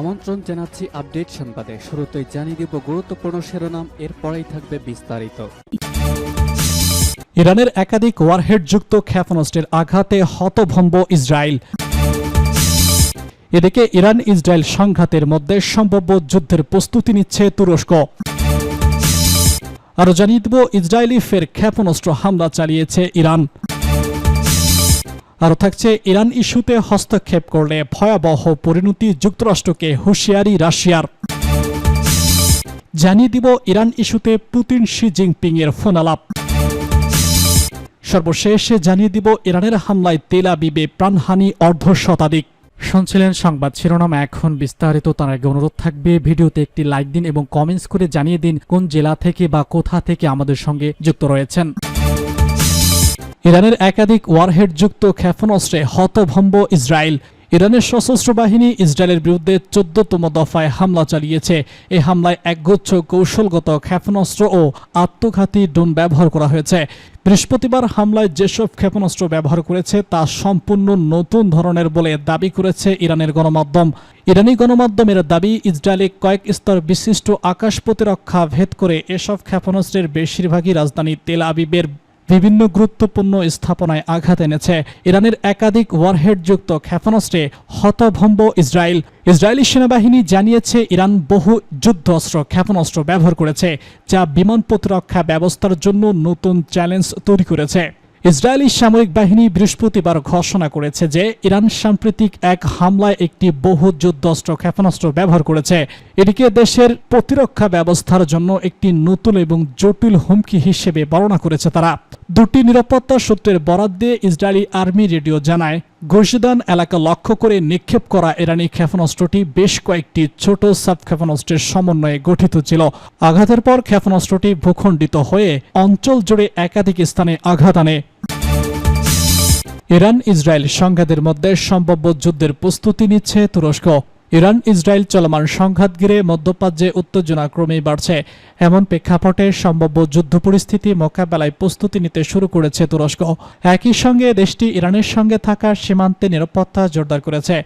আমন্ত্রণ জানাচ্ছি আপডেট সংবাদে। শুরুতেই জানিয়ে দিব গুরুত্বপূর্ণ শিরোনাম, এরপরেই থাকবে বিস্তারিত। ইরানের একাধিক ওয়ারহেডযুক্ত ক্ষেপণাস্ত্রের আঘাতে হতভম্ব ইসরায়েল। এদিকে ইরান, ইসরায়েল সংঘাতের মধ্যে সম্ভাব্য যুদ্ধের প্রস্তুতি নিচ্ছে তুরস্ক। আরও জানিয়ে দেব, ইসরায়েলি ফের ক্ষেপণাস্ত্র হামলা চালিয়েছে ইরান। আরও থাকছে, ইরান ইস্যুতে হস্তক্ষেপ করলে ভয়াবহ পরিণতি যুক্তরাষ্ট্রকে হুঁশিয়ারি রাশিয়ার। জানিয়ে দিব ইরান ইস্যুতে পুতিন শি জিনপিং এর ফোন আলাপ সর্বশেষ জানিয়ে দিব ইরানের হামলায় তেল আবিবে প্রাণহানি অর্ধ শতাধিক। শুনছিলেন সংবাদ শিরোনাম, এখন বিস্তারিত, তার আগে অনুরোধ থাকবে, ভিডিওতে একটি লাইক দিন এবং কমেন্টস করে জানিয়ে দিন কোন জেলা থেকে বা কোথা থেকে আমাদের সঙ্গে যুক্ত রয়েছেন। ইরানের একাধিক ওয়ারহেডযুক্ত ক্ষেপণাস্ত্রে হতভম্ব ইসরায়েল। ইরানের সশস্ত্র বাহিনী ইসরায়েলের বিরুদ্ধে চোদ্দতম দফায় হামলা চালিয়েছে। এ হামলায় একগুচ্ছ কৌশলগত ক্ষেপণাস্ত্র ও আত্মঘাতী ড্রোন ব্যবহার করা হয়েছে। বৃহস্পতিবার হামলায় যেসব ক্ষেপণাস্ত্র ব্যবহার করেছে তা সম্পূর্ণ নতুন ধরনের বলে দাবি করেছে ইরানের গণমাধ্যম। ইরানি গণমাধ্যমের দাবি, ইসরায়েলে কয়েক স্তর বিশিষ্ট আকাশ প্রতিরক্ষা ভেদ করে এসব ক্ষেপণাস্ত্রের বেশিরভাগই রাজধানী তেল আবিবের বিভিন্ন গুরুত্বপূর্ণ স্থাপনায় আঘাত এনেছে। ইরানের একাধিক ওয়ারহেডযুক্ত ক্ষেপণাস্ত্রে হতভম্ব ইসরায়েল। ইসরায়েলি সেনাবাহিনী জানিয়েছে, ইরান বহু যুদ্ধ অস্ত্র ক্ষেপণাস্ত্র ব্যবহার করেছে, যা বিমান প্রতিরক্ষা ব্যবস্থার জন্য নতুন চ্যালেঞ্জ তৈরি করেছে। ইসরায়েলি সামরিক বাহিনী বৃহস্পতিবার ঘোষণা করেছে যে ইরান সাম্প্রতিক এক হামলায় একটি বহু যুদ্ধাস্ত্র ক্ষেপণাস্ত্র ব্যবহার করেছে। এটিকে দেশের প্রতিরক্ষা ব্যবস্থার জন্য একটি নতুন এবং জটিল হুমকি হিসেবে বর্ণনা করেছে তারা। দুটি নিরাপত্তা সূত্রের বরাদ দিয়ে ইসরায়েলি আর্মি রেডিও জানায় গুরজিদান এলাকা লক্ষ্য করে নিক্ষেপ করা ইরানি ক্ষেপণাস্ত্রটি বেশ কয়েকটি ছোট সাব ক্ষেপণাস্ত্রের সমন্বয়ে গঠিত ছিল। আঘাতের পর ক্ষেপণাস্ত্রটি ভূখণ্ডিত হয়ে অঞ্চল জুড়ে একাধিক স্থানে আঘাত আনে। ইরান, ইসরায়েল সংঘাতের মধ্যে সম্ভাব্য যুদ্ধের প্রস্তুতি নিচ্ছে তুরস্ক। ইরান, ইসরায়েল চলমান সংঘাত ঘিরে মধ্যপ্রাচ্যে উত্তেজনা ক্রমেই বাড়ছে। এমন প্রেক্ষাপটে সম্ভাব্য যুদ্ধ পরিস্থিতি মোকাবেলায় প্রস্তুতি নিতে শুরু করেছে তুরস্ক। একই সঙ্গে দেশটি ইরানের সঙ্গে থাকা সীমান্তে নিরাপত্তা জোরদার করেছে।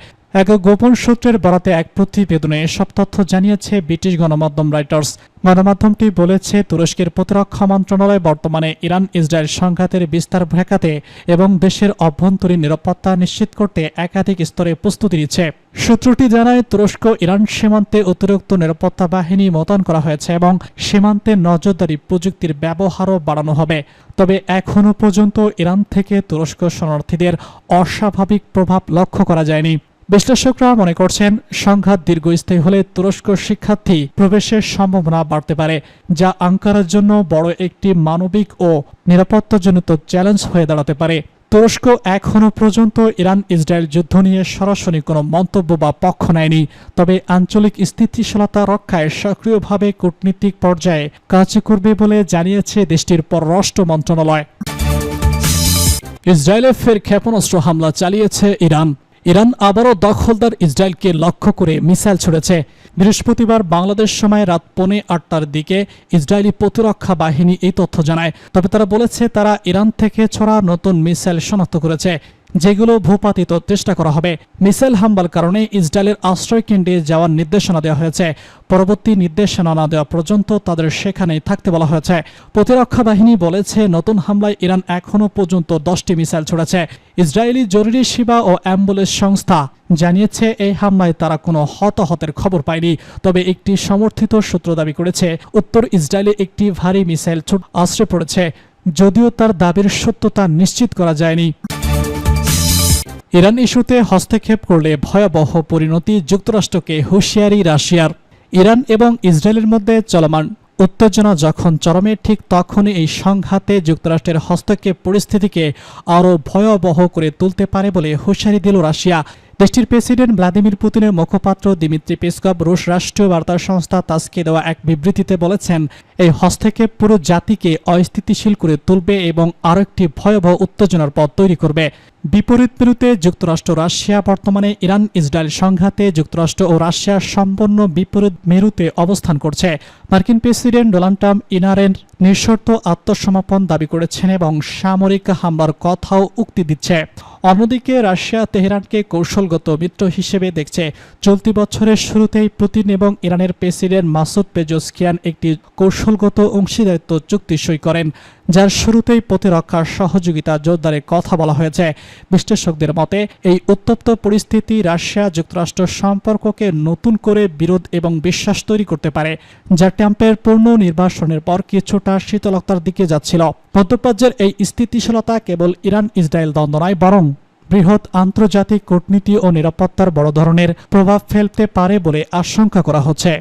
এক গোপন সূত্রের বরাতে এক প্রতিবেদনে এসব তথ্য জানিয়েছে ব্রিটিশ গণমাধ্যম রাইটার্স। গণমাধ্যমটি বলেছে, তুরস্কের প্রতিরক্ষা মন্ত্রণালয় বর্তমানে ইরান ইসরায়েল সংঘাতের বিস্তার ঠেকাতে এবং দেশের অভ্যন্তরীণ নিরাপত্তা নিশ্চিত করতে একাধিক স্তরে প্রস্তুতি নিচ্ছে। সূত্রটি জানায়, তুরস্ক ইরান সীমান্তে অতিরিক্ত নিরাপত্তা বাহিনী মোতায়েন করা হয়েছে এবং সীমান্তে নজরদারি প্রযুক্তির ব্যবহারও বাড়ানো হবে। তবে এখনও পর্যন্ত ইরান থেকে তুরস্ক শরণার্থীদের অস্বাভাবিক প্রভাব লক্ষ্য করা যায়নি। বিশ্লেষকরা মনে করছেন, সংঘাত দীর্ঘস্থায়ী হলে তুরস্ক শিক্ষার্থী প্রবেশের সম্ভাবনা বাড়তে পারে, যা আঙ্কারার জন্য বড় একটি মানবিক ও নিরাপত্তাজনিত চ্যালেঞ্জ হয়ে দাঁড়াতে পারে। তুরস্ক এখনও পর্যন্ত ইরান ইসরায়েল যুদ্ধ নিয়ে সরাসরি কোনো মন্তব্য বা পক্ষ নেয়নি, তবে আঞ্চলিক স্থিতিশীলতা রক্ষায় সক্রিয়ভাবে কূটনীতিক পর্যায়ে কাজ করবে বলে জানিয়েছে দেশটির পররাষ্ট্র মন্ত্রণালয়। ইসরায়েলে ফের ক্ষেপণাস্ত্র হামলা চালিয়েছে ইরান। ইরান আবারও দখলদার ইসরায়েলকে লক্ষ্য করে মিসাইল ছুড়েছে। বৃহস্পতিবার বাংলাদেশ সময় রাত পৌনে আটটার দিকে ইসরায়েলি প্রতিরক্ষা বাহিনী এই তথ্য জানায়। তবে তারা বলেছে, তারা ইরান থেকে ছড়া নতুন মিসাইল শনাক্ত করেছে। যেগুলো ভূপাতিত চেষ্টা করা হবে। মিসাইল হামলার কারণে ইসরায়েলের আশ্রয় কেন্দ্রে যাওয়ার নির্দেশনা দেওয়া হয়েছে। পরবর্তী নির্দেশনা না দেওয়া পর্যন্ত তাদের সেখানেই থাকতে বলা হয়েছে। প্রতিরক্ষা বাহিনী বলেছে, নতুন হামলায় ইরান এখনও পর্যন্ত দশটি মিসাইল ছড়েছে। ইসরায়েলি জরুরি সেবা ও অ্যাম্বুলেন্স সংস্থা জানিয়েছে, এই হামলায় তারা কোনো হতাহতের খবর পায়নি। তবে একটি সমর্থিত সূত্র দাবি করেছে, উত্তর ইসরায়েলে একটি ভারী মিসাইল আশ্রয় পড়েছে, যদিও তার দাবির সত্যতা নিশ্চিত করা যায়নি। ইরান ইস্যুতে হস্তক্ষেপ করলে ভয়াবহ পরিণতি যুক্তরাষ্ট্রকে হুঁশিয়ারি রাশিয়ার। ইরান এবং ইসরায়েলের মধ্যে চলমান উত্তেজনা যখন চরমে, ঠিক তখনই এই সংঘাতে যুক্তরাষ্ট্রের হস্তক্ষেপ পরিস্থিতিকে আরও ভয়াবহ করে তুলতে পারে বলে হুঁশিয়ারি দিল রাশিয়া। দেশটির প্রেসিডেন্ট ভ্লাদিমির পুতিনের মুখপাত্র দিমিত্রি পেসকভ রুশ রাষ্ট্রীয় বার্তা সংস্থা তাসকে দেওয়া এক বিবৃতিতে বলেছেন, এই হস্তক্ষেপ পুরো জাতিকে অস্থিতিশীল করে তুলবে এবং আরও একটি ভয়াবহ উত্তেজনার পথ তৈরি করবে। বিপরীত বিরুদ্ধে যুক্তরাষ্ট্র, রাশিয়া, বর্তমানে ইরান, ইসরায়েল সংঘাতে যুক্তরাষ্ট্র ও রাশিয়া সম্পন্ন বিপরীত মেরুতে অবস্থান করছে। মার্কিন প্রেসিডেন্ট ডোনাল্ড ট্রাম্প ইনারের নিঃশর্ত আত্মসমর্পণ দাবি করেছেন এবং সামরিক হামলার কথাও উক্তি দিচ্ছে। অন্যদিকে রাশিয়া তেহরানকে কৌশলগত মিত্র হিসেবে দেখছে। চলতি বছরের শুরুতেই পুতিন এবং ইরানের প্রেসিডেন্ট মাসুদ পেজোসকিয়ান একটি কৌশলগত অংশীদারিত্ব চুক্তি সই করেন। যার শুরুতেই প্রতিরক্ষার সহযোগিতা জোরদারের কথা বলা হয়েছে। বিশ্লেষকদের মতে, এই উত্তপ্ত পরিস্থিতি রাশিয়া যুক্তরাষ্ট্র সম্পর্ককে নতুন করে বিরোধ এবং বিশ্বাস তৈরি করতে পারে, যা ট্রাম্পের পূর্ণ নির্বাসনের পর কিছুটা শীতলতার দিকে যাচ্ছিল। মধ্যপ্রাচ্যের এই স্থিতিশীলতা কেবল ইরান ইসরায়েল দ্বন্দ্ব নয়, বরং বৃহৎ আন্তর্জাতিক কূটনীতি ও নিরাপত্তার বড় ধরনের প্রভাব ফেলতে পারে বলে আশঙ্কা করা হচ্ছে।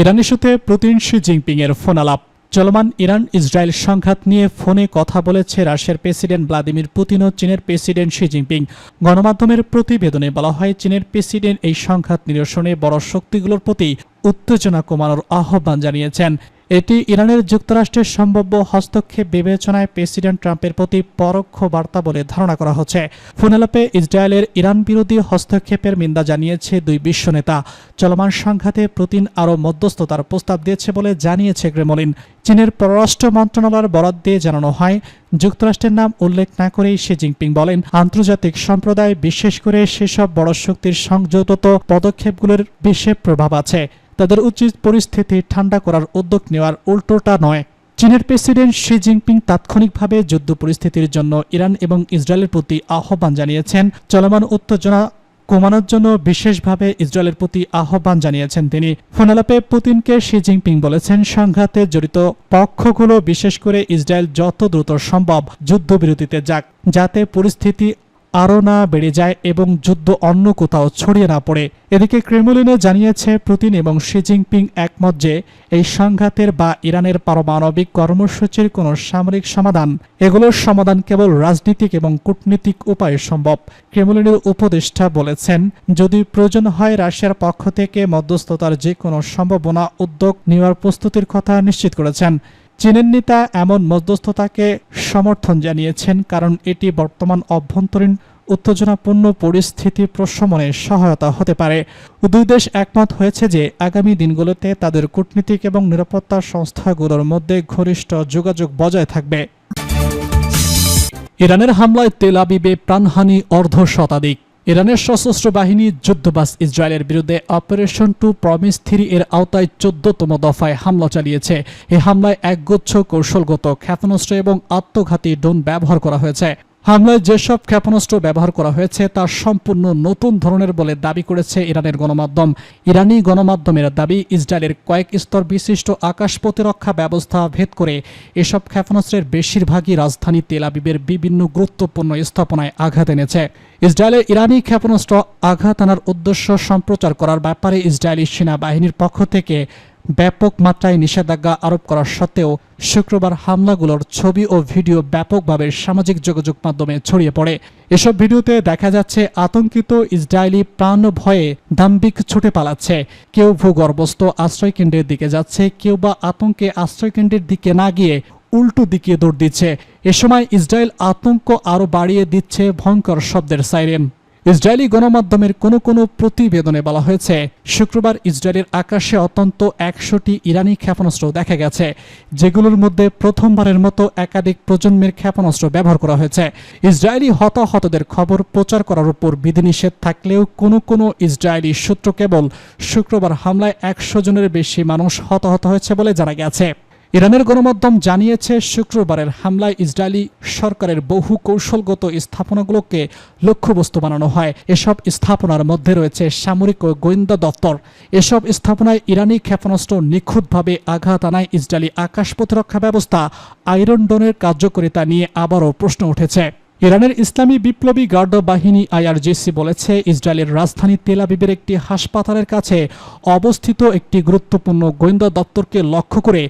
ইরান ইস্যুতে পুতিন শি জিনপিং এর ফোন আলাপ চলমান ইরান ইসরায়েল সংঘাত নিয়ে ফোনে কথা বলেছে রাশিয়ার প্রেসিডেন্ট ভ্লাদিমির পুতিন ও চীনের প্রেসিডেন্ট শি জিনপিং। গণমাধ্যমের প্রতিবেদনে বলা হয়, চীনের প্রেসিডেন্ট এই সংঘাত নিরসনে বড় শক্তিগুলোর প্রতি উত্তেজনা কমানোর আহ্বান জানিয়েছেন। এটি ইরানের যুক্তরাষ্ট্রের সম্ভাব্য হস্তক্ষেপ বিবেচনায় প্রেসিডেন্ট ট্রাম্পের প্রতি পরোক্ষ বার্তা বলে ধারণা করা হচ্ছে। ফোনালাপে ইসরায়েলের ইরান বিরোধী হস্তক্ষেপের নিন্দা জানিয়েছে দুই বিশ্ব নেতা চলমান সংঘাতে পুতিন আরও মধ্যস্থতার প্রস্তাব দিয়েছে বলে জানিয়েছে ক্রেমলিন। চীনের পররাষ্ট্র মন্ত্রণালয়ের বরাদ দিয়ে জানানো হয়, যুক্তরাষ্ট্রের নাম উল্লেখ না করেই শি জিনপিং বলেন, আন্তর্জাতিক সম্প্রদায় বিশেষ করে সেসব বড় শক্তির সংযত পদক্ষেপগুলোর বিশেষ প্রভাব আছে। তাদের উচিত পরিস্থিতি ঠান্ডা করার উদ্যোগ নেওয়ার উল্টোটা নয়। চীনের প্রেসিডেন্ট শি জিনপিং তাৎক্ষণিকভাবে যুদ্ধ পরিস্থিতির জন্য ইরান এবং ইসরায়েলের প্রতি আহ্বান জানিয়েছেন। চলমান উত্তেজনা কমানোর জন্য বিশেষভাবে ইসরায়েলের প্রতি আহ্বান জানিয়েছেন তিনি। ফোনালাপে পুতিনকে শি জিনপিং বলেছেন, সংঘাতে জড়িত পক্ষগুলো বিশেষ করে ইসরায়েল যত দ্রুত সম্ভব যুদ্ধবিরতিতে যাক, যাতে পরিস্থিতি আরও না বেড়ে যায় এবং যুদ্ধ অন্য কোথাও ছড়িয়ে না পড়ে। এদিকে ক্রেমলিনে জানিয়েছে পুতিন এবং শি জিনপিং একমত যে এই সংঘাতের বা ইরানের পারমাণবিক কর্মসূচির কোনো সামরিক সমাধান, এগুলোর সমাধান কেবল রাজনীতিক এবং কূটনীতিক উপায়ে সম্ভব। ক্রেমলিনের উপদেষ্টা বলেছেন, যদি প্রয়োজন হয় রাশিয়ার পক্ষ থেকে মধ্যস্থতার যে কোনো সম্ভাবনা উদ্যোগ নেওয়ার প্রস্তুতির কথা নিশ্চিত করেছেন। চীনের নেতা এমন মধ্যস্থতাকে সমর্থন জানিয়েছেন কারণ এটি বর্তমান অভ্যন্তরীণ উত্তেজনাপূর্ণ পরিস্থিতি প্রশমনে সহায়তা হতে পারে। দুই দেশ একমত হয়েছে যে আগামী দিনগুলোতে তাদের কূটনীতিক এবং নিরাপত্তা সংস্থাগুলোর মধ্যে ঘনিষ্ঠ যোগাযোগ বজায় থাকবে। ইরানের হামলায় তেল আবিবে প্রাণহানি অর্ধ শতাধিক। ইরানের সশস্ত্র বাহিনী যুদ্ধবাস ইসরায়েলের বিরুদ্ধে অপারেশন টু প্রমিস থ্রি এর আওতায় চোদ্দতম দফায় হামলা চালিয়েছে। এই হামলায় একগুচ্ছ কৌশলগত ক্ষেপণাস্ত্র এবং আত্মঘাতী ড্রোন ব্যবহার করা হয়েছে। হামলায় যেসব ক্ষেপণাস্ত্র ব্যবহার করা হয়েছে, তা সম্পূর্ণ নতুন ধরনের বলে দাবি করেছে ইরানের গণমাধ্যম। ইরানি গণমাধ্যমের দাবি, ইসরায়েলের কয়েক স্তর বিশিষ্ট আকাশ প্রতিরক্ষা ব্যবস্থা ভেদ করে এসব ক্ষেপণাস্ত্রের বেশিরভাগই রাজধানী তেলাবিবের বিভিন্ন গুরুত্বপূর্ণ স্থাপনায় আঘাত এনেছে। ইসরায়েলের ইরানি ক্ষেপণাস্ত্র আঘাত আনার উদ্দেশ্য সম্প্রচার করার ব্যাপারে ইসরায়েলি সেনাবাহিনীর পক্ষ থেকে ব্যাপক মাত্রায় নিষেধাজ্ঞা আরোপ করা সত্ত্বেও শুক্রবার হামলাগুলোর ছবি ও ভিডিও ব্যাপকভাবে সামাজিক যোগাযোগ মাধ্যমে ছড়িয়ে পড়ে। এসব ভিডিওতে দেখা যাচ্ছে আতঙ্কিত ইসরায়েলি প্রাণ ভয়ে দাম্বিক ছুটে পালাচ্ছে। কেউ ভূগর্ভস্থ আশ্রয়কেন্দ্রের দিকে যাচ্ছে, কেউ বা আতঙ্কে আশ্রয়কেন্দ্রের দিকে না গিয়ে উল্টো দিকে দৌড় দিচ্ছে। এ সময় ইসরায়েল আতঙ্ক আরও বাড়িয়ে দিচ্ছে ভয়ঙ্কর শব্দের সাইরেন। ইসরায়েলি গণমাধ্যমের কোনো কোনো প্রতিবেদনে বলা হয়েছে, শুক্রবার ইসরায়েলের আকাশে অত্যন্ত একশোটি ইরানি ক্ষেপণাস্ত্র দেখা গেছে, যেগুলোর মধ্যে প্রথমবারের মতো একাধিক প্রজন্মের ক্ষেপণাস্ত্র ব্যবহার করা হয়েছে। ইসরায়েলি হতাহতদের খবর প্রচার করার উপর বিধিনিষেধ থাকলেও কোনো কোনো ইসরায়েলি সূত্র কেবল শুক্রবার হামলায় একশো জনের বেশি মানুষ হতাহত হয়েছে বলে জানা গেছে। ইরানের গণমাধ্যম জানিয়েছে, শুক্রবারের হামলায় ইসরায়েলি সরকারের বহু কৌশলগত স্থাপনাগুলোকে লক্ষ্যবস্তু বানানো হয়। এসব স্থাপনার মধ্যে রয়েছে সামরিক ও গোয়েন্দা দপ্তর। এসব স্থাপনায় ইরানি ক্ষেপণাস্ত্র নিখুঁতভাবে আঘাত আনায় ইসরায়েলি আকাশ প্রতিরক্ষা ব্যবস্থা আয়রন ডোনের কার্যকারিতা নিয়ে আবারও প্রশ্ন উঠেছে। ইরানের ইসলামী বিপ্লবী গার্ড বাহিনী আইআরজিসি বলেছে, ইসরায়েলের রাজধানী তেলাবিবের একটি হাসপাতালের কাছে অবস্থিত একটি গুরুত্বপূর্ণ গোয়েন্দা দপ্তরকে লক্ষ্য করে